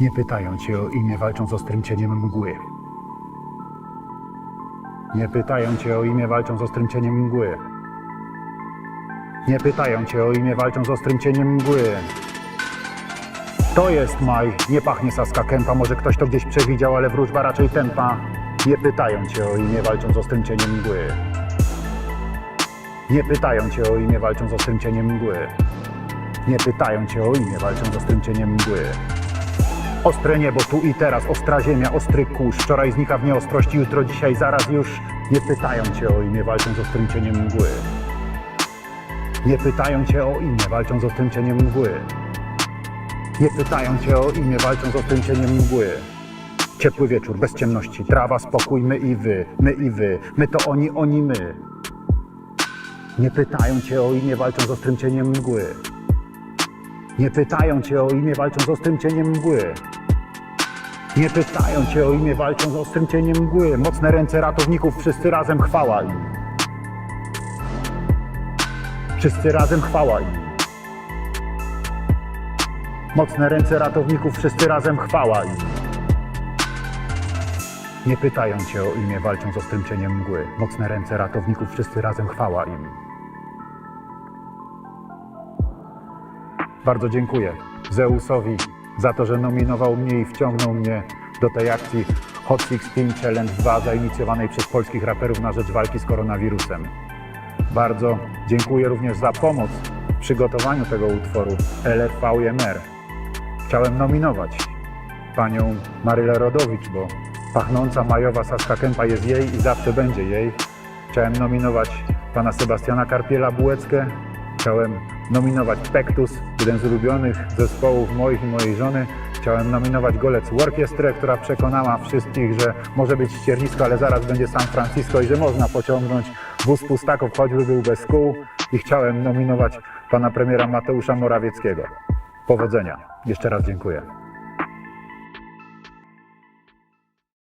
Nie pytają cię o imię, walcząc z ostrym cieniem mgły. Nie pytają cię o imię, walcząc z ostrym cieniem mgły. Nie pytają cię o imię, walcząc z ostrym cieniem mgły. To jest maj, nie pachnie saska kępa, może ktoś to gdzieś przewidział, ale wróżba raczej tempa. Nie pytają cię o imię, walcząc z ostrym cieniem mgły. Nie pytają cię o imię, walcząc z ostrym cieniem mgły. Nie pytają cię o imię, walcząc z ostrym cieniem mgły. Ostre niebo, tu i teraz, ostra ziemia, ostry kurz. Wczoraj znika w nieostrości, jutro, dzisiaj, zaraz już. Nie pytają cię o imię, walcząc z ostrym cieniem mgły. Nie pytają cię o imię, walcząc z ostrym cieniem mgły. Nie pytają cię o imię, walcząc z ostrym cieniem mgły. Ciepły wieczór, bez ciemności, trawa, spokój, my i wy, my i wy, my to oni, oni my. Nie pytają cię o imię, walcząc z ostrym cieniem mgły. Nie pytają cię o imię, walcząc z ostrym cieniem mgły. Nie pytają cię o imię, walcząc z ostrym cieniem mgły. Mocne ręce ratowników, wszyscy razem chwała im. Wszyscy razem chwała im. Mocne ręce ratowników, wszyscy razem chwała im. Nie pytają cię o imię, walcząc z ostrym cieniem mgły. Mocne ręce ratowników, wszyscy razem chwała im. Bardzo dziękuję Zeusowi za to, że nominował mnie i wciągnął mnie do tej akcji Hot 16 Challenge 2 zainicjowanej przez polskich raperów na rzecz walki z koronawirusem. Bardzo dziękuję również za pomoc w przygotowaniu tego utworu LFVMR. Chciałem nominować panią Marylę Rodowicz, bo pachnąca majowa Saska Kępa jest jej i zawsze będzie jej. Chciałem nominować pana Sebastiana Karpiela-Bułeckę. Chciałem nominować Pektus, jeden z ulubionych zespołów moich i mojej żony. Chciałem nominować Golec Orkiestrę, która przekonała wszystkich, że może być ściernisko, ale zaraz będzie San Francisco i że można pociągnąć wóz pustaków, choćby był bez kół. I chciałem nominować pana premiera Mateusza Morawieckiego. Powodzenia. Jeszcze raz dziękuję.